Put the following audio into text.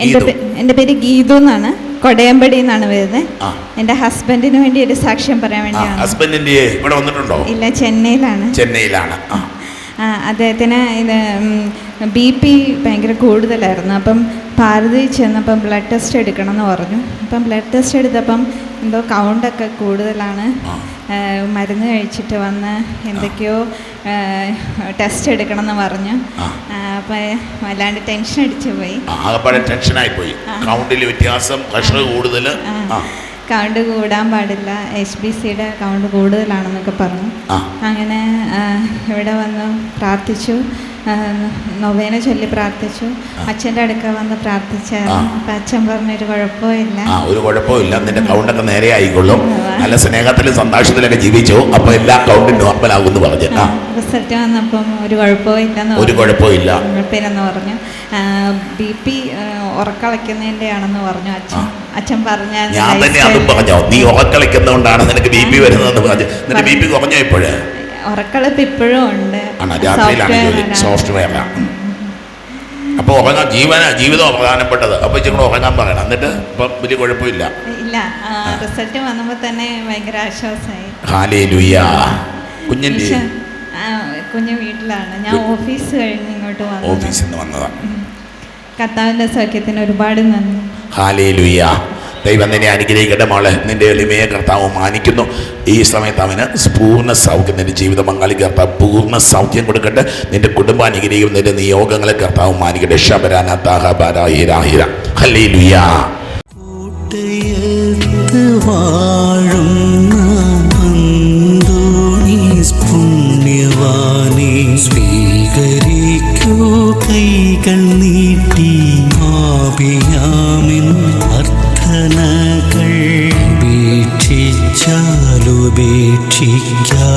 ഗീതു. പേര് ഗീതു എന്നാണ്. കൊടയമ്പടി എന്നാണ് വരുന്നത്. എന്റെ ഹസ്ബൻഡിന് വേണ്ടി ഒരു സാക്ഷ്യം പറയാൻ വേണ്ടിയാണ്. ഹസ്ബൻഡിന്റെ ഇവിടെ വന്നിട്ടുണ്ടോ? ഇല്ല ചെന്നൈയിലാണ്. ചെന്നൈയിലാണ്. അദ്ദേഹത്തിന് ഇത് ബി പി ഭയങ്കര കൂടുതലായിരുന്നു. അപ്പം ഭാരതി ചെന്നപ്പം ബ്ലഡ് ടെസ്റ്റ് എടുക്കണം എന്ന് പറഞ്ഞു. അപ്പം ബ്ലഡ് ടെസ്റ്റ് എടുത്തപ്പം എന്തോ കൗണ്ടൊക്കെ കൂടുതലാണ്. മരുന്ന് കഴിച്ചിട്ട് വന്ന് എന്തൊക്കെയോ ടെസ്റ്റ് എടുക്കണം എന്ന് പറഞ്ഞു. അപ്പം വല്ലാണ്ട് ടെൻഷൻ അടിച്ചു പോയി. ആകപ്പാടെ ടെൻഷനായി പോയി. കൗണ്ടിൽ വ്യത്യാസം പ്രഷർ കൂടുതൽ കൗണ്ട് കൂടാൻ പാടില്ല. എച്ച് ബി സിയുടെ കൗണ്ട് കൂടുതലാണെന്നൊക്കെ പറഞ്ഞു. അങ്ങനെ ഇവിടെ വന്ന് പ്രാർത്ഥിച്ചു. നൊവേന ചൊല്ലി പ്രാർത്ഥിച്ചു. അച്ഛന്റെ അടുക്ക വന്ന് പ്രാർത്ഥിച്ചായിരുന്നു. അപ്പൊ അച്ഛൻ പറഞ്ഞൊരു കുഴപ്പമില്ല. ആ ഒരു കുഴപ്പമില്ല. നിന്റെ കൗണ്ടൊക്കെ നേരെ ആയിക്കൊള്ളും. നല്ല സ്നേഹത്തിലും സന്തോഷത്തിലൊക്കെ ജീവിച്ചു. അപ്പൊ എല്ലാ കൗണ്ടും നോർമൽ ആകുമെന്ന് പറഞ്ഞു. റിസൾട്ട് വന്നപ്പം ഒരു കുഴപ്പമില്ലെന്ന് ഒരു കുഴപ്പമില്ല. കുഴപ്പമില്ലെന്ന് പറഞ്ഞു. ബി പി ഉറക്കളയ്ക്കുന്നതിന്റെ ആണെന്ന് പറഞ്ഞു അച്ഛൻ. അച്ഛൻ പറഞ്ഞ ഞാൻ തന്നെ അതും പറഞ്ഞോ. നീ ഉറക്കളിക്കുന്നതുകൊണ്ടാണ് നിനക്ക് ബി പി വരുന്നതെന്ന് പറഞ്ഞു. നിന്റെ ബി പി കുറഞ്ഞോ ഇപ്പോഴ്? ഉറക്കളപ്പ് ഇപ്പോഴും ഉണ്ട്. രാത്രിയിലാണ്. സോഫ്റ്റ്വെയർ അപ്പൊ ഉറങ്ങാൻ ജീവന ജീവിതം പ്രധാനപ്പെട്ടത് അപ്പൊ ഇച്ചിരി ഉറങ്ങാൻ പറയണം. എന്നിട്ട് ഇപ്പം വലിയ കുഴപ്പമില്ല. ഇല്ല റിസൾട്ട് വന്നപ്പോൾ തന്നെ ഭയങ്കര ആശ്വാസമായി ഹാലേ ലുയ്യ ആ, കുഞ്ഞ് വീട്ടിലാണ്. ഞാൻ ഓഫീസ് കഴിഞ്ഞ് ഇങ്ങോട്ട് വന്നു ഓഫീസിൽ നിന്ന് വന്നതാണ് കർത്താവിന്റെ സൗഖ്യത്തിന് ഒരുപാട് നന്ദി. ഹാലേ ലുയ്യ ദൈവം നിന്നെ അനുഗ്രഹിക്കട്ടെ മോളെ. നിന്റെ എളിമയെ കർത്താവ് മാനിക്കുന്നു. ഈ സമയത്ത് അവന് പൂർണ സൗഖ്യം നിന്റെ ജീവിത പങ്കാളി കർത്താവ് പൂർണ സൗഖ്യം കൊടുക്കട്ടെ. നിന്റെ കുടുംബം അനുഗ്രഹിക്കും നിന്റെ നിയോഗങ്ങളെ കർത്താവ് മാനിക്കട്ടെ. ഷബരാന താഹ ബാര ഹീര കൈകൾ നീട്ടി ആപിയാമിൻ ഉപേക്ഷിക്കാതെ